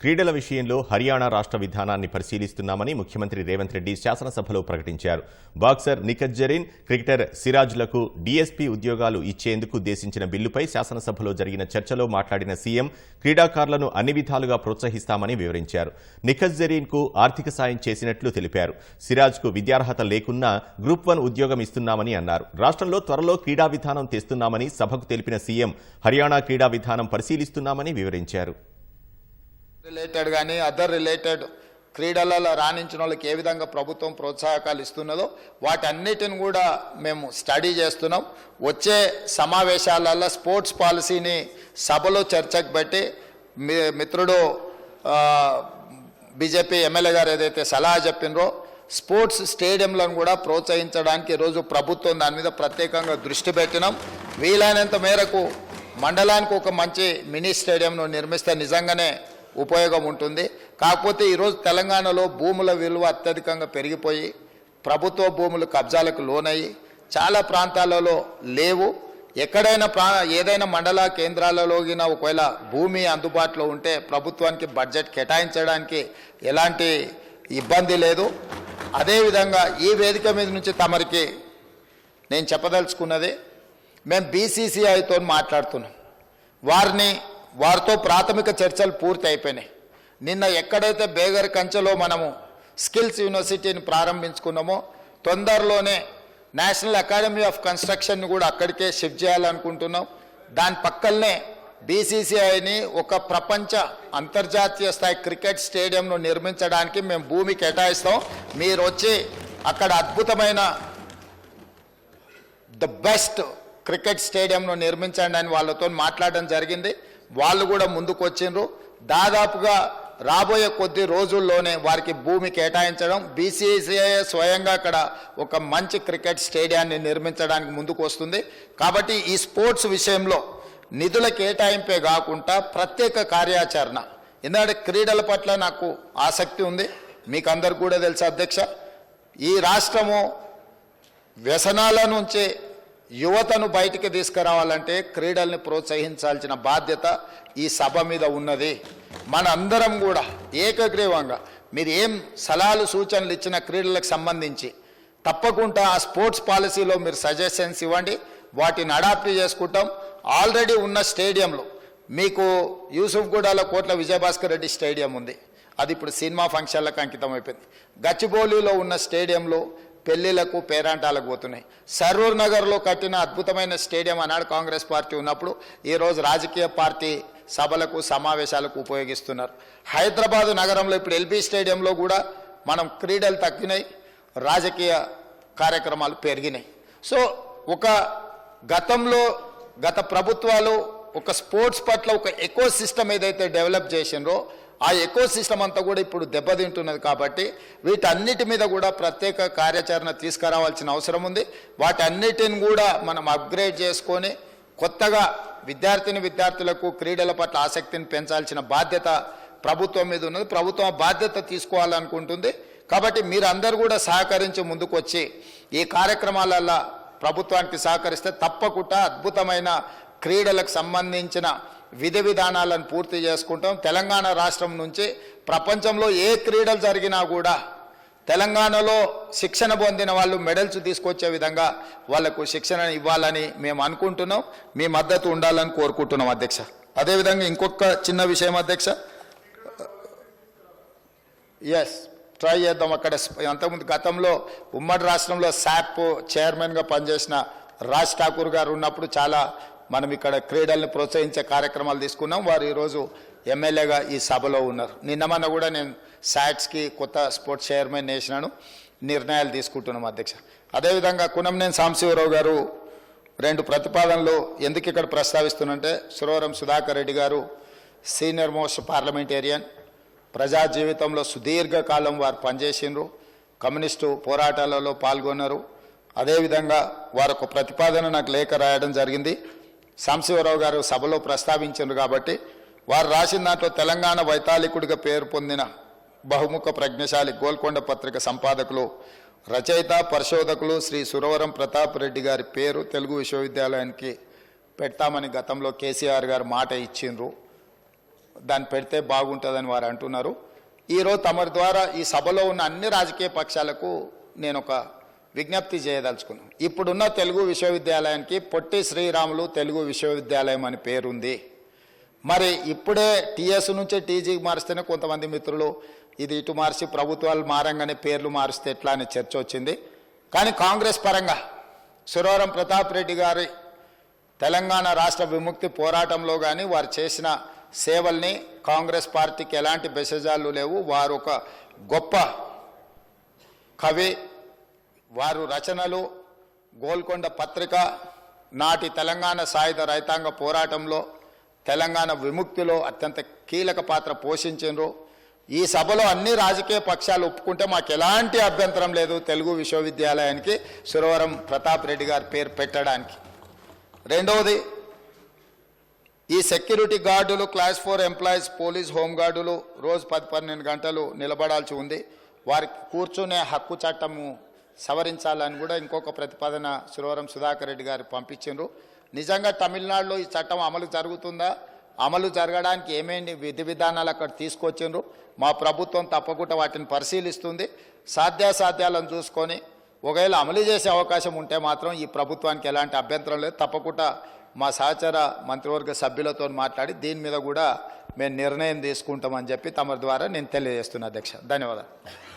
క్రీడల విషయంలో హర్యానా రాష్ట్ర విధానాన్ని పరిశీలిస్తున్నామని ముఖ్యమంత్రి రేవంత్ రెడ్డి శాసనసభలో ప్రకటించారు. బాక్సర్ నిఖత్ జరీన్ క్రికెటర్ సిరాజ్లకు డీఎస్పీ ఉద్యోగాలు ఇచ్చేందుకు ఉద్దేశించిన బిల్లుపై శాసనసభలో జరిగిన చర్చలో మాట్లాడిన సీఎం క్రీడాకారులను అన్ని విధాలుగా ప్రోత్సహిస్తామని వివరించారు. నిఖత్ జరీన్కు ఆర్థిక సాయం చేసినట్లు తెలిపారు. సిరాజ్కు విద్యార్హత లేకున్నా గ్రూప్ వన్ ఉద్యోగం ఇస్తున్నామని అన్నారు. రాష్ట్రంలో త్వరలో క్రీడా విధానం తెస్తున్నామని సభకు తెలిపిన సీఎం హర్యానా క్రీడా విధానం పరిశీలిస్తున్నామని వివరించారు. రిలేటెడ్ కానీ అదర్ రిలేటెడ్ క్రీడలలో రాణించిన వాళ్ళకి ఏ విధంగా ప్రభుత్వం ప్రోత్సాహకాలు ఇస్తున్నదో వాటన్నిటిని కూడా మేము స్టడీ చేస్తున్నాం. వచ్చే సమావేశాలలో స్పోర్ట్స్ పాలసీని సభలో చర్చకు పెట్టి మిత్రుడు బీజేపీ ఎమ్మెల్యే గారు ఏదైతే సలహా చెప్పినరో స్పోర్ట్స్ స్టేడియంలను కూడా ప్రోత్సహించడానికి ఈరోజు ప్రభుత్వం దాని మీద ప్రత్యేకంగా దృష్టి పెట్టినాం. వీలైనంత మేరకు మండలానికి ఒక మంచి మినీ స్టేడియంను నిర్మిస్తే నిజంగానే ఉపయోగం ఉంటుంది. కాకపోతే ఈరోజు తెలంగాణలో భూముల విలువ అత్యధికంగా పెరిగిపోయి ప్రభుత్వ భూములు కబ్జాలకు లోనయ్యి చాలా ప్రాంతాలలో లేవు. ఎక్కడైనా ప్రా ఏదైనా మండల కేంద్రాలలోగిన ఒకవేళ భూమి అందుబాటులో ఉంటే ప్రభుత్వానికి బడ్జెట్ కేటాయించడానికి ఎలాంటి ఇబ్బంది లేదు. అదేవిధంగా ఈ వేదిక మీద నుంచి తమరికి నేను చెప్పదలుచుకున్నది మేము బీసీసీఐతో మాట్లాడుతున్నాం. వారిని వారితో ప్రాథమిక చర్చలు పూర్తి అయిపోయినాయి నిన్న ఎక్కడైతే బేగర్ కంచెలో మనము స్కిల్స్ యూనివర్సిటీని ప్రారంభించుకున్నామో తొందరలోనే నేషనల్ అకాడమీ ఆఫ్ కన్స్ట్రక్షన్ని కూడా అక్కడికే షిఫ్ట్ చేయాలనుకుంటున్నాం. దాని పక్కనే బీసీసీఐని ఒక ప్రపంచ అంతర్జాతీయ స్థాయి క్రికెట్ స్టేడియంను నిర్మించడానికి మేము భూమి కేటాయిస్తాం. మీరు వచ్చి అక్కడ అద్భుతమైన ద బెస్ట్ క్రికెట్ స్టేడియంను నిర్మించండి అని వాళ్ళతో మాట్లాడడం జరిగింది. వాళ్ళు కూడా ముందుకు వచ్చిండ్రు దాదాపుగా రాబోయే కొద్ది రోజుల్లోనే వారికి భూమి కేటాయించడం. బీసీసీఐ స్వయంగా అక్కడ ఒక మంచి క్రికెట్ స్టేడియాన్ని నిర్మించడానికి ముందుకు వస్తుంది కాబట్టి ఈ స్పోర్ట్స్ విషయంలో నిధుల కేటాయింపే కాకుండా ప్రత్యేక కార్యాచరణ. ఎందుకంటే క్రీడల పట్ల నాకు ఆసక్తి ఉంది. మీకు అందరు కూడా తెలుసు అధ్యక్ష. ఈ రాష్ట్రము వ్యసనాల నుంచి యువతను బయటికి తీసుకురావాలంటే క్రీడల్ని ప్రోత్సహించాల్సిన బాధ్యత ఈ సభ మీద ఉన్నది. మన అందరం కూడా ఏకగ్రీవంగా మీరు ఏం సలహాలు సూచనలు ఇచ్చిన క్రీడలకు సంబంధించి తప్పకుండా ఆ స్పోర్ట్స్ పాలసీలో మీరు సజెషన్స్ ఇవ్వండి. వాటిని అడాప్ట్ చేసుకుంటాం. ఆల్రెడీ ఉన్న స్టేడియంలో మీకు యూసుఫ్గూడలో కోట్ల విజయభాస్కర్ రెడ్డి స్టేడియం ఉంది. అది ఇప్పుడు సినిమా ఫంక్షన్లకు అంకితం అయిపోయింది గచ్చిబౌలిలో ఉన్న స్టేడియంలో పెళ్ళిలకు పేరాంటాలకు పోతున్నాయి. సరూర్ నగర్లో కట్టిన అద్భుతమైన స్టేడియం ఆనాడు కాంగ్రెస్ పార్టీ ఉన్నప్పుడు ఈరోజు రాజకీయ పార్టీ సభలకు సమావేశాలకు ఉపయోగిస్తున్నారు. హైదరాబాదు నగరంలో ఇప్పుడు ఎల్బీ స్టేడియంలో కూడా మనం క్రీడలు తగ్గినాయి రాజకీయ కార్యక్రమాలు పెరిగినాయి. సో ఒక గతంలో గత ప్రభుత్వాలు ఒక స్పోర్ట్స్ పట్ల ఒక ఎకో సిస్టమ్ ఏదైతే డెవలప్ చేసిండ్రో ఆ ఎకో సిస్టమ్ అంతా కూడా ఇప్పుడు దెబ్బతింటున్నది కాబట్టి వీటన్నిటి మీద కూడా ప్రత్యేక కార్యాచరణ తీసుకురావాల్సిన అవసరం ఉంది. వాటన్నిటిని కూడా మనం అప్గ్రేడ్ చేసుకొని కొత్తగా విద్యార్థిని విద్యార్థులకు క్రీడల పట్ల ఆసక్తిని పెంచాల్సిన బాధ్యత ప్రభుత్వం మీద ఉన్నది. ప్రభుత్వం బాధ్యత తీసుకోవాలనుకుంటుంది. కాబట్టి మీరందరూ కూడా సహకరించి ముందుకొచ్చి ఈ కార్యక్రమాలల్లో ప్రభుత్వానికి సహకరిస్తే తప్పకుండా అద్భుతమైన క్రీడలకు సంబంధించిన విధి విధానాలను పూర్తి చేసుకుంటాం. తెలంగాణ రాష్ట్రం నుంచి ప్రపంచంలో ఏ క్రీడలు జరిగినా కూడా తెలంగాణలో శిక్షణ పొందిన వాళ్ళు మెడల్స్ తీసుకొచ్చే విధంగా వాళ్ళకు శిక్షణ ఇవ్వాలని మేము అనుకుంటున్నాం. మీ మద్దతు ఉండాలని కోరుకుంటున్నాం అధ్యక్ష. అదేవిధంగా ఇంకొక చిన్న విషయం అధ్యక్ష. ఎస్ ట్రై చేద్దాం అక్కడ. అంతకుముందు గతంలో ఉమ్మడి రాష్ట్రంలో శాప్ చైర్మన్గా పనిచేసిన రాజ్ ఠాకూర్ గారు ఉన్నప్పుడు చాలా మనం ఇక్కడ క్రీడల్ని ప్రోత్సహించే కార్యక్రమాలు తీసుకున్నాం. వారు ఈరోజు ఎమ్మెల్యేగా ఈ సభలో ఉన్నారు. నిన్న మొన్న కూడా నేను శాట్స్కి కొత్త స్పోర్ట్స్ చైర్మన్ వేసినాను నిర్ణయాలు తీసుకుంటున్నాం అధ్యక్ష. అదేవిధంగా కునంనేని సాంశివరావు గారు రెండు ప్రతిపాదనలు ఎందుకు ఇక్కడ ప్రస్తావిస్తున్నంటే సురవరం సుధాకర్ రెడ్డి గారు సీనియర్ మోస్ట్ పార్లమెంటేరియన్ ప్రజా జీవితంలో సుదీర్ఘకాలం వారు పనిచేసిండ్రు కమ్యూనిస్టు పోరాటాలలో పాల్గొన్నారు. అదేవిధంగా వారొక ప్రతిపాదన నాకు లేఖ రాయడం జరిగింది. సాంశివరావు గారు సభలో ప్రస్తావించారు కాబట్టి వారు రాసిన దాంట్లో తెలంగాణ వైతాళికుడిగా పేరు పొందిన బహుముఖ ప్రజ్ఞశాలి గోల్కొండ పత్రిక సంపాదకులు రచయిత పరిశోధకులు శ్రీ సురవరం ప్రతాప్ రెడ్డి గారి పేరు తెలుగు విశ్వవిద్యాలయానికి పెడతామని గతంలో కేసీఆర్ గారు మాట ఇచ్చిండ్రు. దాన్ని పెడితే బాగుంటుందని వారు అంటున్నారు. ఈరోజు తమరి ద్వారా ఈ సభలో ఉన్న అన్ని రాజకీయ పక్షాలకు నేను ఒక విజ్ఞప్తి చేయదలుచుకున్నాను ఇప్పుడున్న తెలుగు విశ్వవిద్యాలయానికి పొట్టి శ్రీరాములు తెలుగు విశ్వవిద్యాలయం అని పేరుంది. మరి ఇప్పుడే టీఎస్ నుంచి టీజీకి మారిస్తేనే కొంతమంది మిత్రులు ఇది ఇటు మార్చి ప్రభుత్వాలు మారంగానే పేర్లు మారిస్తే ఎట్లా అని చర్చ వచ్చింది. కానీ కాంగ్రెస్ పరంగా సురవరం ప్రతాప్ రెడ్డి గారి తెలంగాణ రాష్ట్ర విముక్తి పోరాటంలో కానీ వారు చేసిన సేవల్ని కాంగ్రెస్ పార్టీకి ఎలాంటి బెసజాలు లేవు. వారు ఒక గొప్ప కవి వారు రచనలు గోల్కొండ పత్రిక నాటి తెలంగాణ సాయుధ రైతాంగ పోరాటంలో తెలంగాణ విముక్తిలో అత్యంత కీలక పాత్ర పోషించారు ఈ సభలో అన్ని రాజకీయ పక్షాలు ఒప్పుకుంటే మాకు ఎలాంటి అభ్యంతరం లేదు తెలుగు విశ్వవిద్యాలయానికి సురవరం ప్రతాప్ రెడ్డి గారి పేరు పెట్టడానికి. రెండవది ఈ సెక్యూరిటీ గార్డులు క్లాస్ ఫోర్ ఎంప్లాయీస్ పోలీస్ హోంగార్డులు రోజు పది పన్నెండు గంటలు నిలబడాల్సి ఉంది. వారికి కూర్చునే హక్కు చట్టము సవరించాలని కూడా ఇంకొక ప్రతిపాదన సురవరం సుధాకర్ రెడ్డి గారు పంపించారు నిజంగా తమిళనాడులో ఈ చట్టం అమలు జరుగుతుందా? అమలు జరగడానికి ఏమేమి విధి విధానాలు అక్కడ తీసుకొచ్చిండ్రు? మా ప్రభుత్వం తప్పకుండా వాటిని పరిశీలిస్తుంది. సాధ్యాసాధ్యాలను చూసుకొని ఒకవేళ అమలు చేసే అవకాశం ఉంటే మాత్రం ఈ ప్రభుత్వానికి ఎలాంటి అభ్యంతరం లేదు. తప్పకుండా మా సహచర మంత్రివర్గ సభ్యులతో మాట్లాడి దీని మీద కూడా మేము నిర్ణయం తీసుకుంటామని చెప్పి తమ ద్వారా నేను తెలియజేస్తున్నా అధ్యక్ష. ధన్యవాదాలు.